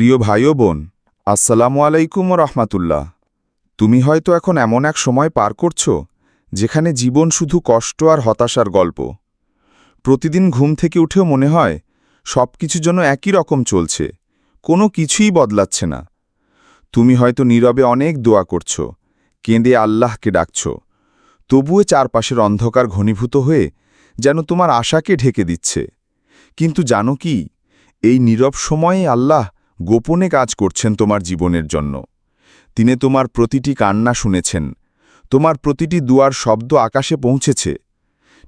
প্রিয় ভাই ও বোন, আসসালামু আলাইকুম রহমাতুল্লাহ। তুমি হয়তো এখন এমন এক সময় পার করছ, যেখানে জীবন শুধু কষ্ট আর হতাশার গল্প। প্রতিদিন ঘুম থেকে উঠেও মনে হয় সব কিছু যেন একই রকম চলছে, কোনো কিছুই বদলাচ্ছে না। তুমি হয়তো নীরবে অনেক দোয়া করছ, কেঁদে আল্লাহকে ডাকছ, তবুও চারপাশের অন্ধকার ঘনীভূত হয়ে যেন তোমার আশাকে ঢেকে দিচ্ছে। কিন্তু জানো কি, এই নীরব সময়ে আল্লাহ গোপনে কাজ করছেন তোমার জীবনের জন্য। তিনি তোমার প্রতিটি কান্না শুনেছেন, তোমার প্রতিটি দুয়ার শব্দ আকাশে পৌঁছেছে।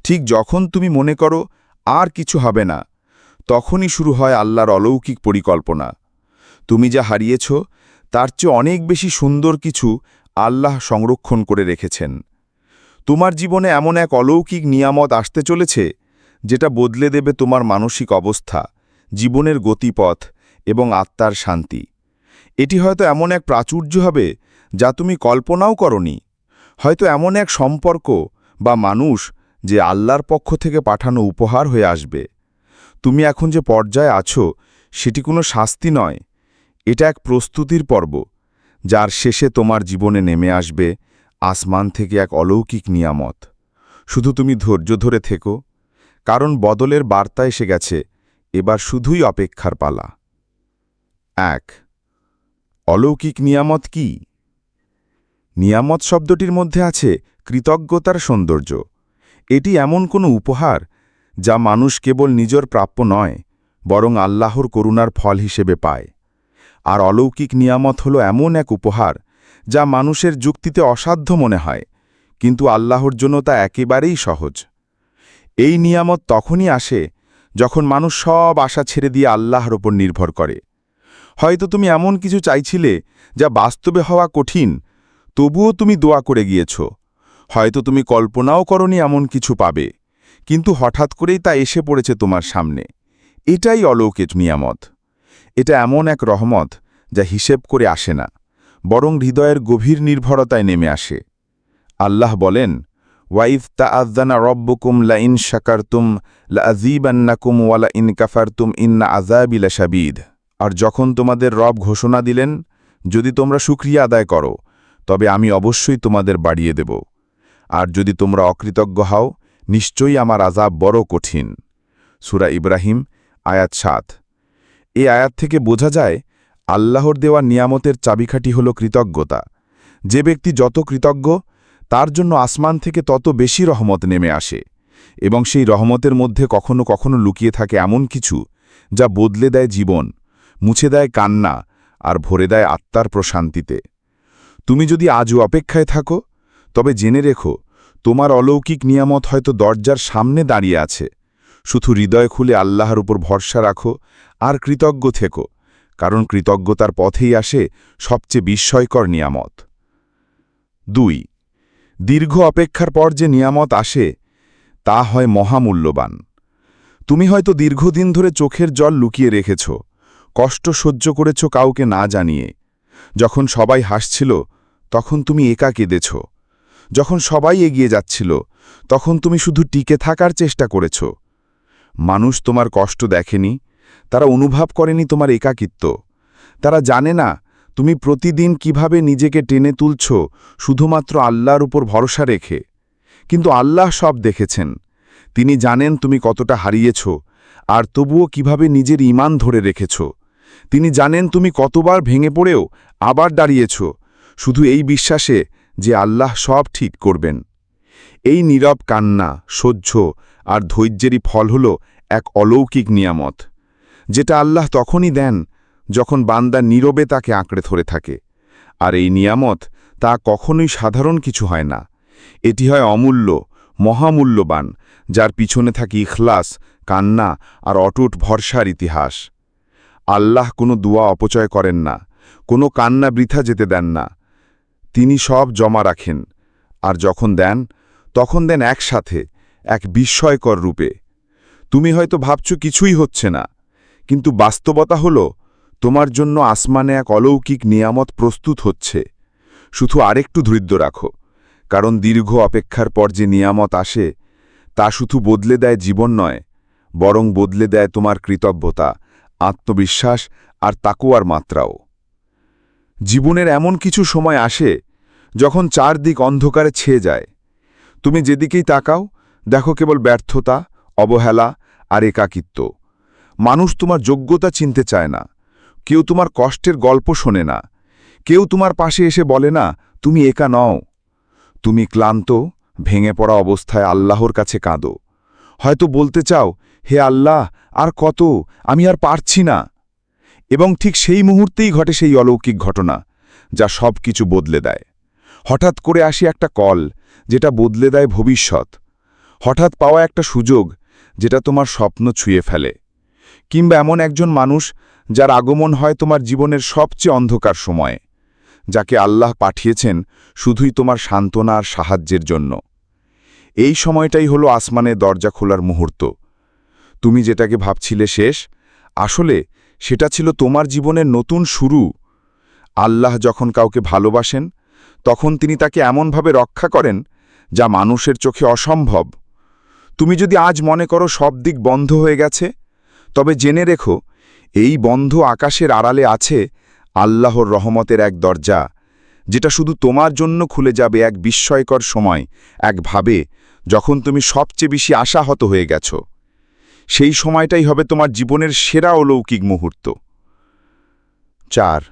ঠিক যখন তুমি মনে করো, আর কিছু হবে না, তখনই শুরু হয় আল্লাহর অলৌকিক পরিকল্পনা। তুমি যা হারিয়েছ, তার চেয়ে অনেক বেশি সুন্দর কিছু আল্লাহ সংরক্ষণ করে রেখেছেন। তোমার জীবনে এমন এক অলৌকিক নিয়ামত আসতে চলেছে, যেটা বদলে দেবে তোমার মানসিক অবস্থা, জীবনের গতিপথ এবং আত্মার শান্তি। এটি হয়তো এমন এক প্রাচুর্য হবে যা তুমি কল্পনাও করনি। হয়তো এমন এক সম্পর্ক বা মানুষ যে আল্লাহর পক্ষ থেকে পাঠানো উপহার হয়ে আসবে। তুমি এখন যে পর্যায়ে আছো, সেটি কোনো শাস্তি নয়। এটা এক প্রস্তুতির পর্ব, যার শেষে তোমার জীবনে নেমে আসবে আসমান থেকে এক অলৌকিক নিয়ামত। শুধু তুমি ধৈর্য ধরে থেকো, কারণ বদলের বার্তা এসে গেছে, এবার শুধুই অপেক্ষার পালা। এক। অলৌকিক নিয়ামত কি? নিয়ামত শব্দটির মধ্যে আছে কৃতজ্ঞতার সৌন্দর্য। এটি এমন কোনো উপহার যা মানুষ কেবল নিজের প্রাপ্য নয়, বরং আল্লাহর করুণার ফল হিসেবে পায়। আর অলৌকিক নিয়ামত হল এমন এক উপহার যা মানুষের যুক্তিতে অসাধ্য মনে হয়, কিন্তু আল্লাহর জন্য তা একেবারেই সহজ। এই নিয়ামত তখনই আসে যখন মানুষ সব আশা ছেড়ে দিয়ে আল্লাহর ওপর নির্ভর করে। হয়তো তুমি এমন কিছু চাইছিলে যা বাস্তবে হওয়া কঠিন, তবুও তুমি দোয়া করে গিয়েছ। হয়তো তুমি কল্পনাও করনি এমন কিছু পাবে, কিন্তু হঠাৎ করেই তা এসে পড়েছে তোমার সামনে। এটাই অলৌকিক নিয়ামত। এটা এমন এক রহমত যা হিসেব করে আসে না, বরং হৃদয়ের গভীর নির্ভরতায় নেমে আসে। আল্লাহ বলেন ওয়াইফ তা আজানা রব্বকুম লা ইন শাকারতুম লা আজিবান্নাকুম ওয়ালা ইন কাফারতুম ইন্না আজাবিলা সাবিদ আর যখন তোমাদের রব ঘোষণা দিলেন, যদি তোমরা সুক্রিয়া আদায় করো, তবে আমি অবশ্যই তোমাদের বাড়িয়ে দেব। আর যদি তোমরা অকৃতজ্ঞ হও, নিশ্চয়ই আমার আজাব বড় কঠিন। সুরা ইব্রাহিম, আয়াত সাত। এই আয়াত থেকে বোঝা যায়, আল্লাহর দেওয়া নিয়ামতের চাবিকাঠি হল কৃতজ্ঞতা। যে ব্যক্তি যত কৃতজ্ঞ, তার জন্য আসমান থেকে তত বেশি রহমত নেমে আসে। এবং সেই রহমতের মধ্যে কখনো কখনো লুকিয়ে থাকে এমন কিছু, যা বদলে দেয় জীবন। মুছে দেয় কান্না আর ভরে দেয় আত্মার প্রশান্তিতে। তুমি যদি আজও অপেক্ষায় থাকো, তবে জেনে রেখো, তোমার অলৌকিক নিয়ামত হয়তো দরজার সামনে দাঁড়িয়ে আছে। শুধু হৃদয় খুলে আল্লাহর উপর ভরসা রাখো আর কৃতজ্ঞ থেকো, কারণ কৃতজ্ঞতার পথেই আসে সবচেয়ে বিস্ময়কর নিয়ামত। দুই, দীর্ঘ অপেক্ষার পর যে নিয়ামত আসে, তা হয় মহামূল্যবান। তুমি হয়তো দীর্ঘদিন ধরে চোখের জল লুকিয়ে রেখেছ কষ্ট সহ্য করেছ কাউকে না জানিয়ে। যখন সবাই হাসছিল, তখন তুমি একা কেঁদেছ। যখন সবাই এগিয়ে যাচ্ছিল, তখন তুমি শুধু টিকে থাকার চেষ্টা করেছ। মানুষ তোমার কষ্ট দেখেনি, তারা অনুভব করেনি তোমার একাকিত্ব। তারা জানে না, তুমি প্রতিদিন কীভাবে নিজেকে টেনে তুলছ, শুধুমাত্র আল্লাহর উপর ভরসা রেখে। কিন্তু আল্লাহ সব দেখেছেন। তিনি জানেন তুমি কতটা হারিয়েছ, আর তবুও কীভাবে নিজের ইমান ধরে রেখেছ। তিনি জানেন তুমি কতবার ভেঙে পড়েও আবার দাঁড়িয়েছ। শুধু এই বিশ্বাসে যে আল্লাহ সব ঠিক করবেন। এই নীরব কান্না, সহ্য আর ধৈর্যেরই ফল হল এক অলৌকিক নিয়ামত, যেটা আল্লাহ তখনই দেন যখন বান্দা নীরবে তাকে আঁকড়ে ধরে থাকে। আর এই নিয়ামত তা কখনোই সাধারণ কিছু হয় না। এটি হয় অমূল্য, মহামূল্যবান, যার পিছনে থাকে ইখলাস, কান্না আর অটুট ভরসার ইতিহাস। আল্লাহ কোনো দুয়া অপচয় করেন না, কোনো কান্না বৃথা যেতে দেন না। তিনি সব জমা রাখেন, আর যখন দেন, তখন দেন একসাথে, এক বিস্ময়কর রূপে। তুমি হয়তো ভাবছ কিছুই হচ্ছে না, কিন্তু বাস্তবতা হল, তোমার জন্য আসমানে এক অলৌকিক নিয়ামত প্রস্তুত হচ্ছে। শুধু আরেকটু ধৈর্য রাখো, কারণ দীর্ঘ অপেক্ষার পর যে নিয়ামত আসে, তা শুধু বদলে দেয় জীবন নয়, বরং বদলে দেয় তোমার কৃতজ্ঞতা। আত্মবিশ্বাস আর তাকুয়ার মাত্রাও। জীবনের এমন কিছু সময় আসে যখন চারদিক অন্ধকারে ছেয়ে যায়। তুমি যেদিকেই তাকাও, দেখো কেবল ব্যর্থতা, অবহেলা আর একাকিত্ব। মানুষ তোমার যোগ্যতা চিনতে চায় না। কেউ তোমার কষ্টের গল্প শোনে না। কেউ তোমার পাশে এসে বলে না, তুমি একা নও। তুমি ক্লান্ত, ভেঙে পড়া অবস্থায় আল্লাহর কাছে কাঁদো। হয়তো বলতে চাও হে আল্লাহ, আর কত? আমি আর পারছি না। এবং ঠিক সেই মুহূর্তেই ঘটে সেই অলৌকিক ঘটনা, যা সব কিছু বদলে দেয়। হঠাৎ করে আসি একটা কল, যেটা বদলে দেয় ভবিষ্যৎ। হঠাৎ পাওয়া একটা সুযোগ, যেটা তোমার স্বপ্ন ছুঁয়ে ফেলে। কিংবা এমন একজন মানুষ, যার আগমন হয় তোমার জীবনের সবচেয়ে অন্ধকার সময়ে, যাকে আল্লাহ পাঠিয়েছেন শুধুই তোমার সান্ত্বনা আর সাহায্যের জন্য। এই সময়টাই হলো আসমানে দরজা খোলার মুহূর্ত। তুমি যেটাকে ভাবছিলে শেষ, আসলে সেটা ছিল তোমার জীবনের নতুন শুরু। আল্লাহ যখন কাউকে ভালোবাসেন, তখন তিনি তাকে এমনভাবে রক্ষা করেন, যা মানুষের চোখে অসম্ভব। তুমি যদি আজ মনে করো সব দিক বন্ধ হয়ে গেছে, তবে জেনে রেখো, এই বন্ধ আকাশের আড়ালে আছে আল্লাহর রহমতের এক দরজা, যেটা শুধু তোমার জন্য খুলে যাবে এক বিস্ময়কর সময় একভাবে যখন তুমি সবচেয়ে বেশি আশাহত হয়ে গেছ। সেই সময়টাই হবে তোমার জীবনের সেরা অলৌকিক মুহূর্ত। চার,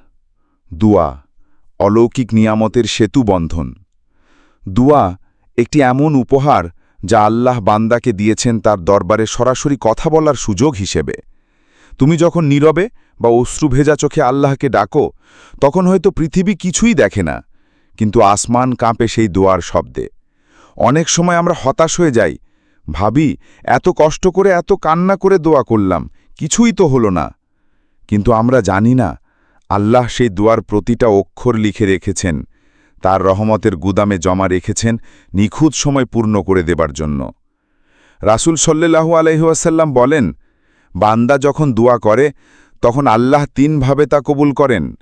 দুয়া, অলৌকিক নিয়ামতের সেতু বন্ধন। দুয়া একটি এমন উপহার যা আল্লাহ বান্দাকে দিয়েছেন তার দরবারে সরাসরি কথা বলার সুযোগ হিসেবে। তুমি যখন নীরবে বা অশ্রু ভেজা চোখে আল্লাহকে ডাকো, তখন হয়তো পৃথিবী কিছুই দেখে না, কিন্তু আসমান কাঁপে সেই দোয়ার শব্দে। অনেক সময় আমরা হতাশ হয়ে যাই ভাবি, এত কষ্ট করে, এত কান্না করে দোয়া করলাম, কিছুই তো হলো না। কিন্তু আমরা জানি না, আল্লাহ সেই দোয়ার প্রতিটা অক্ষর লিখে রেখেছেন, তার রহমতের গুদামে জমা রেখেছেন, নিখুঁত সময় পূর্ণ করে দেবার জন্য। রাসুল সল্লাহু আলহিহাসাল্লাম বলেন, বান্দা যখন দোয়া করে, তখন আল্লাহ তিনভাবে তা কবুল করেন।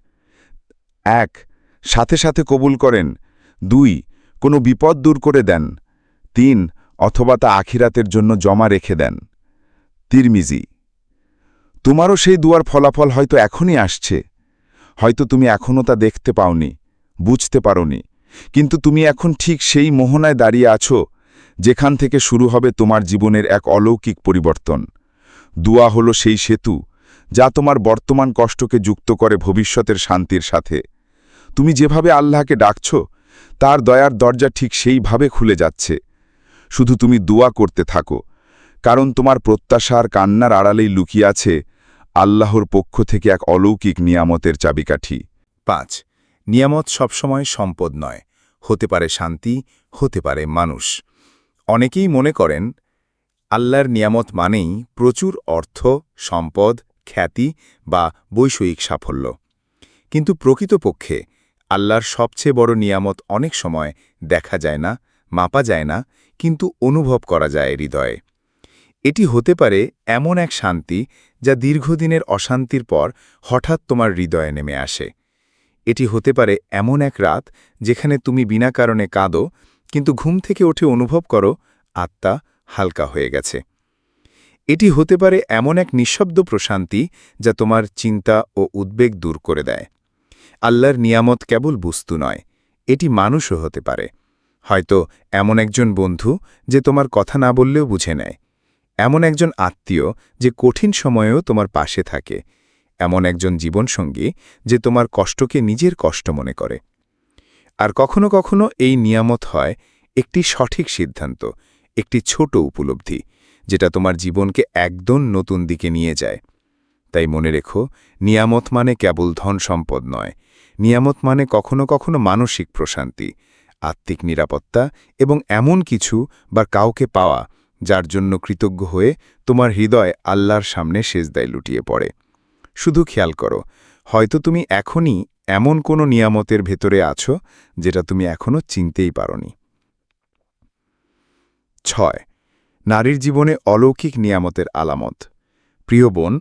এক, সাথে সাথে কবুল করেন। দুই, কোনো বিপদ দূর করে দেন। তিন অথবা তা আখিরাতের জন্য জমা রেখে দেন। তিরমিজি, তোমারও সেই দুয়ার ফলাফল হয়তো এখনই আসছে। হয়তো তুমি এখনও তা দেখতে পাওনি, বুঝতে পারোনি। কিন্তু তুমি এখন ঠিক সেই মোহনায় দাঁড়িয়ে আছো, যেখান থেকে শুরু হবে তোমার জীবনের এক অলৌকিক পরিবর্তন। দুয়া হলো সেই সেতু, যা তোমার বর্তমান কষ্টকে যুক্ত করে ভবিষ্যতের শান্তির সাথে। তুমি যেভাবে আল্লাহকে ডাকছ, তার দয়ার দরজা ঠিক সেইভাবে খুলে যাচ্ছে। শুধু তুমি দোয়া করতে থাকো, কারণ তোমার প্রত্যাশার কান্নার আড়ালেই লুকিয়ে আছে আল্লাহর পক্ষ থেকে এক অলৌকিক নিয়ামতের চাবিকাঠি। পাঁচ, নিয়ামত সবসময় সম্পদ নয়, হতে পারে শান্তি, হতে পারে মানুষ। অনেকেই মনে করেন, আল্লাহর নিয়ামত মানেই প্রচুর অর্থ, সম্পদ, খ্যাতি বা বৈষয়িক সাফল্য। কিন্তু প্রকৃতপক্ষে আল্লাহর সবচেয়ে বড় নিয়ামত অনেক সময় দেখা যায় না মাপা যায় না, কিন্তু অনুভব করা যায় হৃদয়ে। এটি হতে পারে এমন এক শান্তি যা দীর্ঘদিনের অশান্তির পর হঠাৎ তোমার হৃদয়ে নেমে আসে। এটি হতে পারে এমন এক রাত যেখানে তুমি বিনা কারণে কাঁদো, কিন্তু ঘুম থেকে উঠে অনুভব করো, আত্মা হালকা হয়ে গেছে। এটি হতে পারে এমন এক নিঃশব্দ প্রশান্তি যা তোমার চিন্তা ও উদ্বেগ দূর করে দেয়। আল্লাহর নিয়ামত কেবল বস্তু নয়, এটি মানুষও হতে পারে। হয়তো এমন একজন বন্ধু যে তোমার কথা না বললেও বুঝে নেয়। এমন একজন আত্মীয় যে কঠিন সময়েও তোমার পাশে থাকে। এমন একজন জীবনসঙ্গী যে তোমার কষ্টকে নিজের কষ্ট মনে করে। আর কখনো কখনো এই নিয়ামত হয় একটি সঠিক সিদ্ধান্ত, একটি ছোট উপলব্ধি, যেটা তোমার জীবনকে একদম নতুন দিকে নিয়ে যায়। তাই মনে রেখো, নিয়ামত মানে কেবল ধন সম্পদ নয়। নিয়ামত মানে কখনো কখনো মানসিক প্রশান্তি আত্মিক নিরাপত্তা এবং এমন কিছু বা কাউকে পাওয়া যার জন্য কৃতজ্ঞ হয়ে তোমার হৃদয় আল্লাহর সামনে সেজদায় লুটিয়ে পড়ে। শুধু খেয়াল করো, হয়তো তুমি এখনই এমন কোনো নিয়ামতের ভেতরে আছো যেটা তুমি এখনও চিনতেই পারনি। ছয়, নারীর জীবনে অলৌকিক নিয়ামতের আলামত। প্রিয় বোন,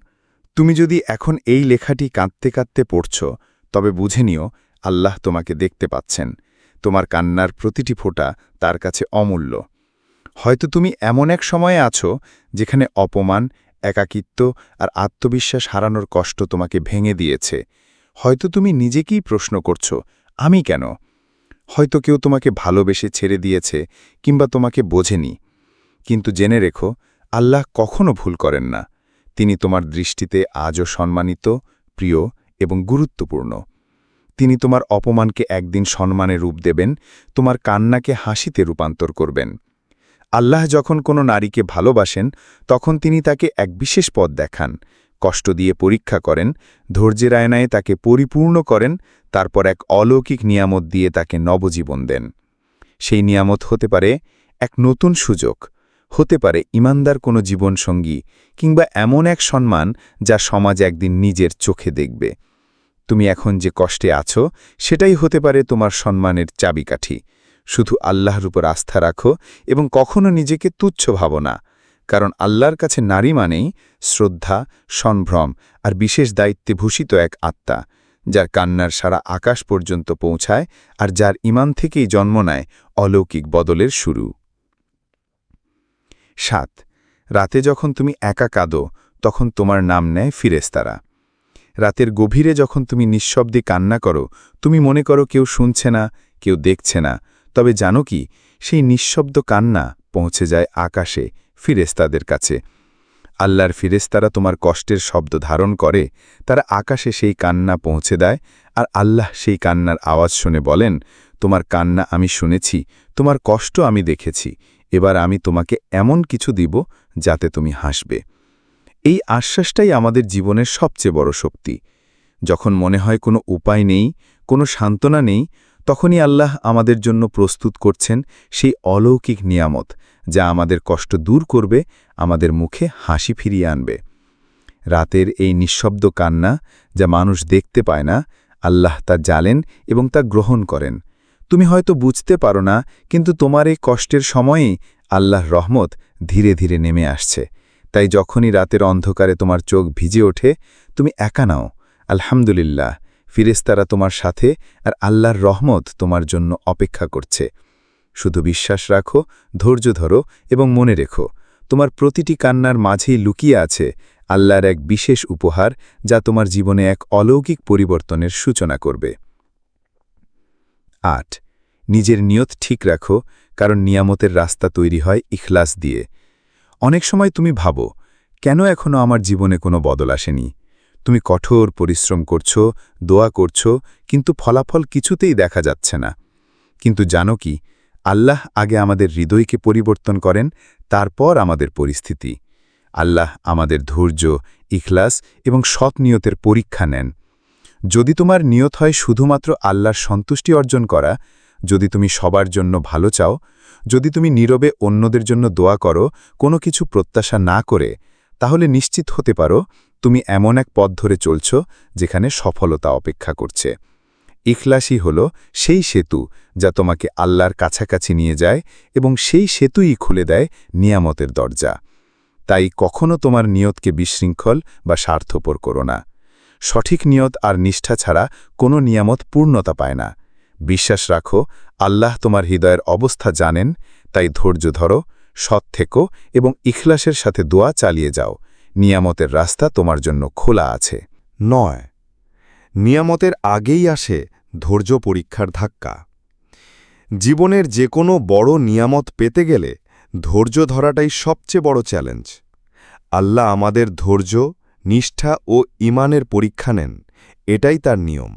তুমি যদি এখন এই লেখাটি কাঁদতে কাঁদতে পড়ছ, তবে বুঝে নিও আল্লাহ তোমাকে দেখতে পাচ্ছেন। তোমার কান্নার প্রতিটি ফোঁটা তার কাছে অমূল্য। হয়তো তুমি এমন এক সময়ে আছো যেখানে অপমান, একাকিত্ব আর আত্মবিশ্বাস হারানোর কষ্ট তোমাকে ভেঙে দিয়েছে। হয়তো তুমি নিজেকেই প্রশ্ন করছ, আমি কেন? হয়তো কেউ তোমাকে ভালোবেসে ছেড়ে দিয়েছে কিংবা তোমাকে বোঝেনি। কিন্তু জেনে রেখো, আল্লাহ কখনো ভুল করেন না। তিনি তোমার দৃষ্টিতে আজও সম্মানিত, প্রিয় এবং গুরুত্বপূর্ণ। তিনি তোমার অপমানকে একদিন সম্মানে রূপ দেবেন, তোমার কান্নাকে হাসিতে রূপান্তর করবেন। আল্লাহ যখন কোনো নারীকে ভালোবাসেন, তখন তিনি তাকে এক বিশেষ পথ দেখান, কষ্ট দিয়ে পরীক্ষা করেন, ধৈর্যের আয়নায় তাকে পরিপূর্ণ করেন, তারপর এক অলৌকিক নিয়ামত দিয়ে তাকে নবজীবন দেন। সেই নিয়ামত হতে পারে এক নতুন সুযোগ, হতে পারে ইমানদার কোনো জীবনসঙ্গী কিংবা এমন এক সম্মান যা সমাজ একদিন নিজের চোখে দেখবে। তুমি এখন যে কষ্টে আছো, সেটাই হতে পারে তোমার সম্মানের চাবিকাঠি। শুধু আল্লাহর উপর আস্থা রাখো এবং কখনো নিজেকে তুচ্ছ ভাবো না, কারণ আল্লাহর কাছে নারী মানেই শ্রদ্ধা, সম্ভ্রম আর বিশেষ দায়িত্বে ভূষিত এক আত্মা, যার কান্নার সারা আকাশ পর্যন্ত পৌঁছায় আর যার ইমান থেকেই জন্ম নেয় অলৌকিক বদলের শুরু। সাত, রাতে যখন তুমি একা কাঁদো, তখন তোমার নাম নেয় ফিরেস্তারা রাতের গভীরে যখন তুমি নিঃশব্দে কান্না করো, তুমি মনে করো কেউ শুনছে না, কেউ দেখছে না। তবে জানো কি, সেই নিঃশব্দ কান্না পৌঁছে যায় আকাশে ফিরেস্তাদের কাছে। আল্লাহর ফিরেস্তারা তোমার কষ্টের শব্দ ধারণ করে, তারা আকাশে সেই কান্না পৌঁছে দেয়, আর আল্লাহ সেই কান্নার আওয়াজ শুনে বলেন, তোমার কান্না আমি শুনেছি, তোমার কষ্ট আমি দেখেছি, এবার আমি তোমাকে এমন কিছু দিব যাতে তুমি হাসবে। এই আশ্বাসটাই আমাদের জীবনের সবচেয়ে বড় শক্তি। যখন মনে হয় কোনো উপায় নেই, কোনো সান্ত্বনা নেই, তখনই আল্লাহ আমাদের জন্য প্রস্তুত করছেন সেই অলৌকিক নিয়ামত, যা আমাদের কষ্ট দূর করবে, আমাদের মুখে হাসি ফিরিয়ে আনবে। রাতের এই নিঃশব্দ কান্না, যা মানুষ দেখতে পায় না, আল্লাহ তা জালেন এবং তা গ্রহণ করেন। তুমি হয়তো বুঝতে পারো না, কিন্তু তোমার এই কষ্টের সময়েই আল্লাহ রহমত ধীরে ধীরে নেমে আসছে। তাই যখনই রাতের অন্ধকারে তোমার চোখ ভিজে ওঠে, তুমি একা নাও। আলহামদুলিল্লাহ ফিরেস্তারা তোমার সাথে আর আল্লাহর রহমত তোমার জন্য অপেক্ষা করছে। শুধু বিশ্বাস রাখো, ধৈর্য ধরো এবং মনে রেখো, তোমার প্রতিটি কান্নার মাঝেই লুকিয়ে আছে আল্লাহর এক বিশেষ উপহার যা তোমার জীবনে এক অলৌকিক পরিবর্তনের সূচনা করবে। আট, নিজের নিয়ত ঠিক রাখো, কারণ নিয়ামতের রাস্তা তৈরি হয় ইখলাস দিয়ে। অনেক সময় তুমি ভাবো, কেন এখনও আমার জীবনে কোনো বদল আসেনি? তুমি কঠোর পরিশ্রম করছ, দোয়া করছ, কিন্তু ফলাফল কিছুতেই দেখা যাচ্ছে না। কিন্তু জানো কি, আল্লাহ আগে আমাদের হৃদয়কে পরিবর্তন করেন, তারপর আমাদের পরিস্থিতি। আল্লাহ আমাদের ধৈর্য, ইখলাস এবং সৎ নিয়তের পরীক্ষা নেন। যদি তোমার নিয়ত হয় শুধুমাত্র আল্লাহর সন্তুষ্টি অর্জন করা, যদি তুমি সবার জন্য ভালো চাও যদি তুমি নীরবে অন্যদের জন্য দোয়া করো, কোনো কিছু প্রত্যাশা না করে, তাহলে নিশ্চিত হতে পারো, তুমি এমন এক পথ ধরে চলছ যেখানে সফলতা অপেক্ষা করছে। ইখলাসই হল সেই সেতু যা তোমাকে আল্লাহর কাছাকাছি নিয়ে যায় এবং সেই সেতুই খুলে দেয় নিয়ামতের দরজা। তাই কখনো তোমার নিয়তকে বিশৃঙ্খল বা স্বার্থপর করো না। সঠিক নিয়ত আর নিষ্ঠা ছাড়া কোনো নিয়ামত পূর্ণতা পায় না। বিশ্বাস রাখো, আল্লাহ তোমার হৃদয়ের অবস্থা জানেন, তাই ধৈর্য ধরো, সৎ থেকো এবং ইখলাসের সাথে দোয়া চালিয়ে যাও। নিয়ামতের রাস্তা তোমার জন্য খোলা আছে। নয়, নিয়ামতের আগেই আসে ধৈর্য পরীক্ষার ধাক্কা। জীবনের যে কোনো বড় নিয়ামত পেতে গেলে ধৈর্য ধরাটাই সবচেয়ে বড় চ্যালেঞ্জ। আল্লাহ আমাদের ধৈর্য, নিষ্ঠা ও ইমানের পরীক্ষা নেন, এটাই তার নিয়ম।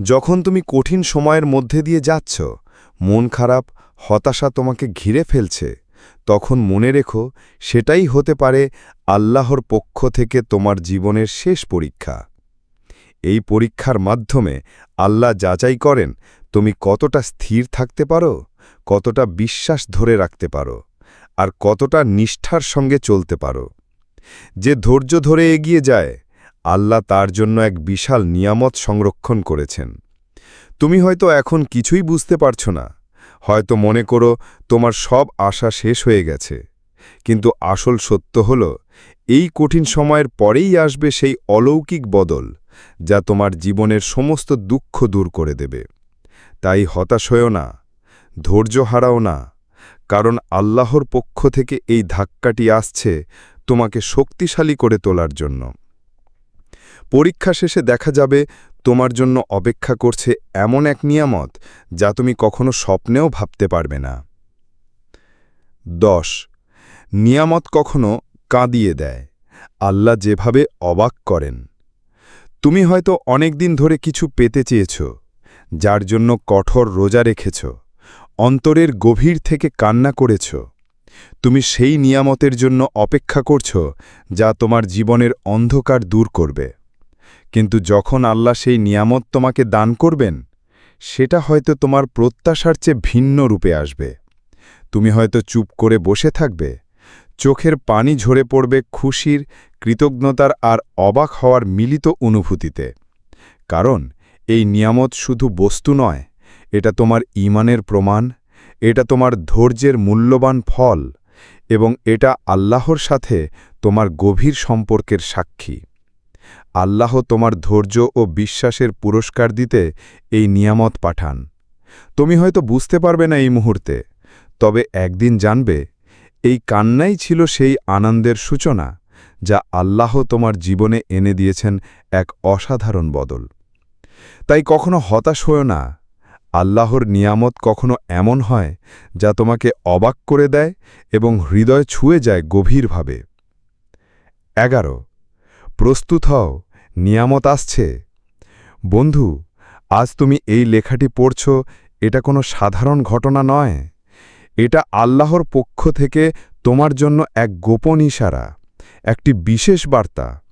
যখন তুমি কঠিন সময়ের মধ্যে দিয়ে যাচ্ছ, মন খারাপ, হতাশা তোমাকে ঘিরে ফেলছে, তখন মনে রেখো, সেটাই হতে পারে আল্লাহর পক্ষ থেকে তোমার জীবনের শেষ পরীক্ষা। এই পরীক্ষার মাধ্যমে আল্লাহ যাচাই করেন তুমি কতটা স্থির থাকতে পারো, কতটা বিশ্বাস ধরে রাখতে পারো, আর কতটা নিষ্ঠার সঙ্গে চলতে পারো। যে ধৈর্য ধরে এগিয়ে যায় আল্লাহ তার জন্য এক বিশাল নিয়ামত সংরক্ষণ করেছেন। তুমি হয়তো এখন কিছুই বুঝতে পারছ না। হয়তো মনে করো তোমার সব আশা শেষ হয়ে গেছে। কিন্তু আসল সত্য হল, এই কঠিন সময়ের পরেই আসবে সেই অলৌকিক বদল, যা তোমার জীবনের সমস্ত দুঃখ দূর করে দেবে। তাই হতাশ হয়েও না, ধৈর্য হারাও না, কারণ আল্লাহর পক্ষ থেকে এই ধাক্কাটি আসছে তোমাকে শক্তিশালী করে তোলার জন্য। পরীক্ষা শেষে দেখা যাবে তোমার জন্য অপেক্ষা করছে এমন এক নিয়ামত যা তুমি কখনো স্বপ্নেও ভাবতে পারবে না। দশ। নিয়ামত কখনো কাঁদিয়ে দেয়। আল্লাহ যেভাবে অবাক করেন। তুমি হয়তো অনেক দিন ধরে কিছু পেতে চেয়েছ, যার জন্য কঠোর রোজা রেখেছ, অন্তরের গভীর থেকে কান্না করেছ। তুমি সেই নিয়ামতের জন্য অপেক্ষা করছ যা তোমার জীবনের অন্ধকার দূর করবে। কিন্তু যখন আল্লাহ সেই নিয়ামত তোমাকে দান করবেন, সেটা হয়তো তোমার প্রত্যাশার চেয়ে ভিন্ন রূপে আসবে। তুমি হয়তো চুপ করে বসে থাকবে, চোখের পানি ঝরে পড়বে খুশির, কৃতজ্ঞতার আর অবাক হওয়ার মিলিত অনুভূতিতে। কারণ এই নিয়ামত শুধু বস্তু নয়, এটা তোমার ইমানের প্রমাণ, এটা তোমার ধৈর্যের মূল্যবান ফল, এবং এটা আল্লাহর সাথে তোমার গভীর সম্পর্কের সাক্ষী। আল্লাহ তোমার ধৈর্য ও বিশ্বাসের পুরস্কার দিতে এই নিয়ামত পাঠান। তুমি হয়তো বুঝতে পারবে না এই মুহূর্তে, তবে একদিন জানবে, এই কান্নাই ছিল সেই আনন্দের সূচনা, যা আল্লাহ তোমার জীবনে এনে দিয়েছেন এক অসাধারণ বদল। তাই কখনো হতাশ হও না, আল্লাহর নিয়ামত কখনো এমন হয়, যা তোমাকে অবাক করে দেয় এবং হৃদয় ছুঁয়ে যায় গভীরভাবে। এগারো প্রস্তুত হও, নিয়ামত আসছে। বন্ধু, আজ তুমি এই লেখাটি পড়ছ, এটা কোনো সাধারণ ঘটনা নয়। এটা আল্লাহর পক্ষ থেকে তোমার জন্য এক গোপন ইশারা, একটি বিশেষ বার্তা।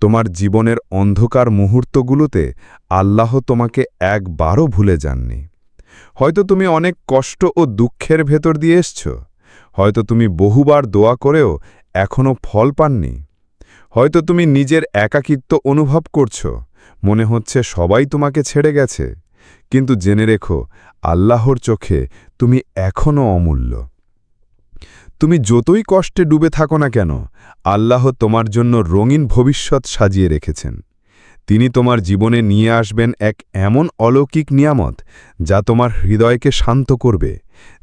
তোমার জীবনের অন্ধকার মুহূর্তগুলোতে আল্লাহ তোমাকে একবারও ভুলে যাননি। হয়তো তুমি অনেক কষ্ট ও দুঃখের ভেতর দিয়ে এসছ। হয়তো তুমি বহুবার দোয়া করেও এখনও ফল পাননি। হয়তো তুমি নিজের একাকিত্ব অনুভব করছ। মনে হচ্ছে সবাই তোমাকে ছেড়ে গেছে। কিন্তু জেনে রেখো, আল্লাহর চোখে তুমি এখনও অমূল্য। তুমি যতই কষ্টে ডুবে থাকো না কেন, আল্লাহ তোমার জন্য রঙিন ভবিষ্যৎ সাজিয়ে রেখেছেন। তিনি তোমার জীবনে নিয়ে আসবেন এক এমন অলৌকিক নিয়ামত, যা তোমার হৃদয়কে শান্ত করবে,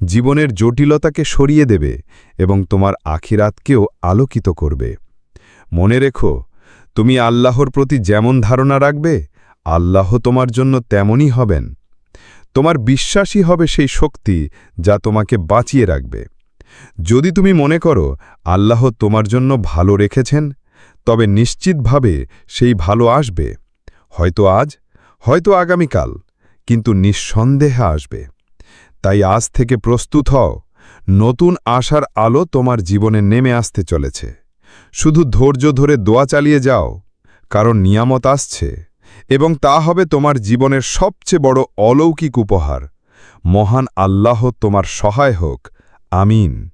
জীবনের জটিলতাকে সরিয়ে দেবে এবং তোমার আখিরাতকেও আলোকিত করবে। মনে রেখো, তুমি আল্লাহর প্রতি যেমন ধারণা রাখবে, আল্লাহ তোমার জন্য তেমনই হবেন। তোমার বিশ্বাসই হবে সেই শক্তি যা তোমাকে বাঁচিয়ে রাখবে। যদি তুমি মনে করো, আল্লাহ তোমার জন্য ভালো রেখেছেন, তবে নিশ্চিতভাবে সেই ভালো আসবে। হয়তো আজ, হয়তো আগামীকাল, কিন্তু নিঃসন্দেহে আসবে। তাই আজ থেকে প্রস্তুত হও, নতুন আশার আলো তোমার জীবনে নেমে আসতে চলেছে। শুধু ধৈর্য ধরে দোয়া চালিয়ে যাও, কারণ নিয়ামত আসছে, এবং তা হবে তোমার জীবনের সবচেয়ে বড় অলৌকিক উপহার। মহান আল্লাহ তোমার সহায় হোক। আমিন।